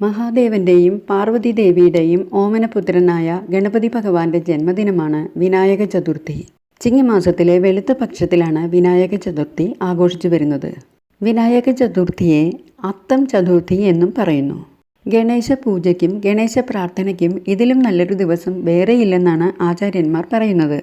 മഹാദേവന്റെയും പാർവതീദേവിയുടെയും ഓമനപുത്രനായ ഗണപതി ഭഗവാന്റെ ജന്മദിനമാണ് വിനായക ചതുർത്ഥി. ചിങ്ങമാസത്തിലെ വെളുത്ത പക്ഷത്തിലാണ് വിനായക ചതുർത്ഥി ആഘോഷിച്ചു വരുന്നത്. വിനായക ചതുർത്ഥിയെ അത്തം ചതുർത്ഥി എന്നും പറയുന്നു. ഗണേശ പൂജയ്ക്കും ഗണേശ പ്രാർത്ഥനയ്ക്കും ഇതിലും നല്ലൊരു ദിവസം വേറെയില്ലെന്നാണ് ആചാര്യന്മാർ പറയുന്നത്.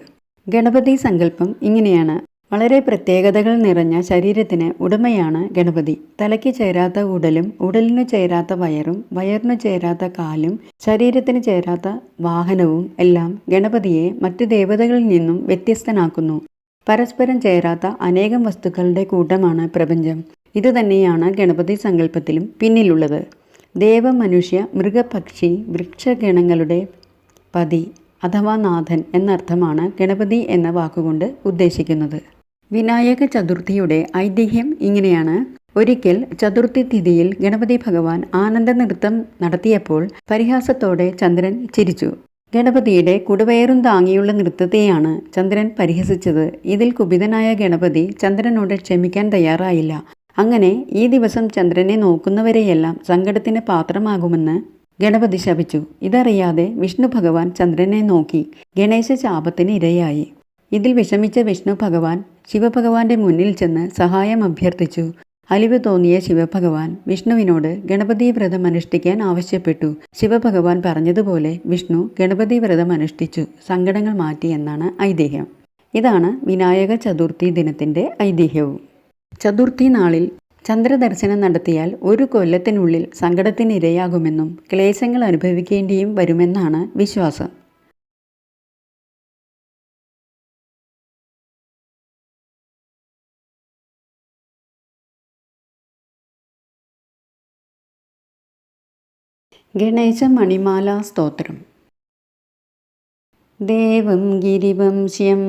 ഗണപതി സങ്കല്പം ഇങ്ങനെയാണ്. വളരെ പ്രത്യേകതകൾ നിറഞ്ഞ ശരീരത്തിന് ഉടമയാണ് ഗണപതി. തലയ്ക്ക് ചേരാത്ത ഉടലും ഉടലിനു ചേരാത്ത വയറും വയറിനു ചേരാത്ത കാലും ശരീരത്തിന് ചേരാത്ത വാഹനവും എല്ലാം ഗണപതിയെ മറ്റു ദേവതകളിൽ നിന്നും വ്യത്യസ്തനാക്കുന്നു. പരസ്പരം ചേരാത്ത അനേകം വസ്തുക്കളുടെ കൂട്ടമാണ് പ്രപഞ്ചം. ഇതുതന്നെയാണ് ഗണപതി സങ്കല്പത്തിലും പിന്നിലുള്ളത്. ദേവ മനുഷ്യ മൃഗപക്ഷി വൃക്ഷഗണങ്ങളുടെ പതി അഥവാ നാഥൻ എന്നർത്ഥമാണ് ഗണപതി എന്ന വാക്കുകൊണ്ട് ഉദ്ദേശിക്കുന്നത്. വിനായക ചതുർത്ഥിയുടെ ഐതിഹ്യം ഇങ്ങനെയാണ്. ഒരിക്കൽ ചതുർത്ഥി തിഥിയിൽ ഗണപതി ഭഗവാൻ ആനന്ദ നൃത്തം നടത്തിയപ്പോൾ പരിഹാസത്തോടെ ചന്ദ്രൻ ചിരിച്ചു. ഗണപതിയുടെ കുടവയറും താങ്ങിയുള്ള നൃത്തത്തെയാണ് ചന്ദ്രൻ പരിഹസിച്ചത്. ഇതിൽ കുപിതനായ ഗണപതി ചന്ദ്രനോട് ക്ഷമിക്കാൻ തയ്യാറായില്ല. അങ്ങനെ ഈ ദിവസം ചന്ദ്രനെ നോക്കുന്നവരെയെല്ലാം സങ്കടത്തിന് പാത്രമാകുമെന്ന് ഗണപതി ശപിച്ചു. ഇതറിയാതെ വിഷ്ണു ഭഗവാൻ ചന്ദ്രനെ നോക്കി ഗണേശ ശാപത്തിന് ഇരയായി. ഇതിൽ വിഷമിച്ച വിഷ്ണു ഭഗവാൻ ശിവഭഗവാന്റെ മുന്നിൽ ചെന്ന് സഹായം അഭ്യർത്ഥിച്ചു. അലിവ് തോന്നിയ ശിവഭഗവാൻ വിഷ്ണുവിനോട് ഗണപതി വ്രതം അനുഷ്ഠിക്കാൻ ആവശ്യപ്പെട്ടു. ശിവഭഗവാൻ പറഞ്ഞതുപോലെ വിഷ്ണു ഗണപതി വ്രതം അനുഷ്ഠിച്ചു. സങ്കടങ്ങൾ മാറ്റി എന്നാണ് ഐതിഹ്യം. ഇതാണ് വിനായക ചതുർത്ഥി ദിനത്തിന്റെ ഐതിഹ്യവും. ചതുർത്ഥി നാളിൽ ചന്ദ്രദർശനം നടത്തിയാൽ ഒരു കൊല്ലത്തിനുള്ളിൽ സങ്കടത്തിനിരയാകുമെന്നും ക്ലേശങ്ങൾ അനുഭവിക്കേണ്ടിയും വരുമെന്നാണ് വിശ്വാസം. ഗണേശ മണിമാല സ്തോത്രം ദേവം ഗിരിവംശ്യം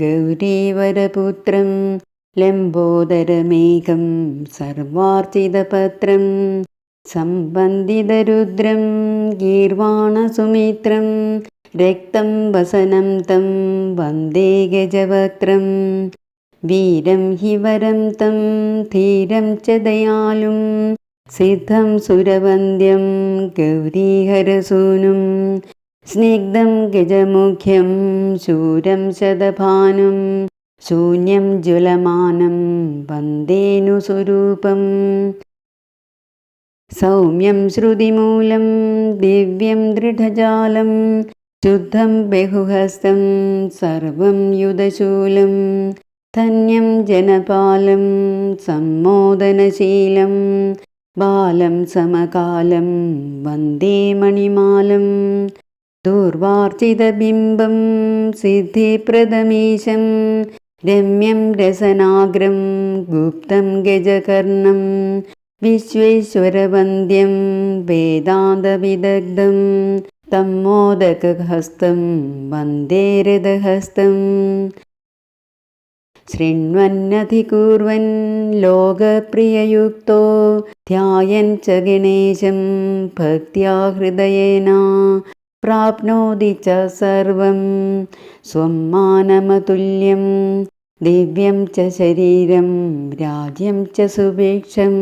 ഗൗരീവരപുത്രം ലംബോദരമേഘം സർവാർച്ചിതപത്രം സംബന്ധിതരുദ്രം ഗീർവാണസുമിത്രം രക്തം വസനം തം വന്ദേ ഗജവക്രം വീരം हि वरं तं धीरं च दयालुं സിദ്ധം സുരവന്ദ്യം ഗൗരീഹരസൂനും സ്നിഗ്ധം ഗജമുഖ്യം ശൂരം ശതഭാനും ശൂന്യം ജ്വലമാനം വന്ദേനുസ്വരൂപം സൗമ്യം ശ്രുതിമൂലം ദിവ്യം ദൃഢജാലം ശുദ്ധം ബഹുഹസ്തം സർവം യുധശൂലം ധന്യം ജനപാലം സമ്മോദനശീലം बालं समकालं वन्दे मणिमालं दूर्वार्चितबिम्बं सिद्धिप्रदमीशं रम्यं रसनाग्रं गुप्तं गजकर्णं विश्वेश्वरवन्द्यं वेदान्तविदग्धं तं मोदकहस्तं वन्दे हृदहस्तम् ശൃണ്വന്നധികൂർവൻ ലോകപ്രിയയുക്തോ ധ്യായൻ ച ഗണേശം ഭക്തിയാ ഹൃദയേന പ്രാപ്നോതി ച സർവം സ്വം മാനമതുല്യം ദിവ്യം ച ശരീരം രാജ്യം ച സുഭിക്ഷം.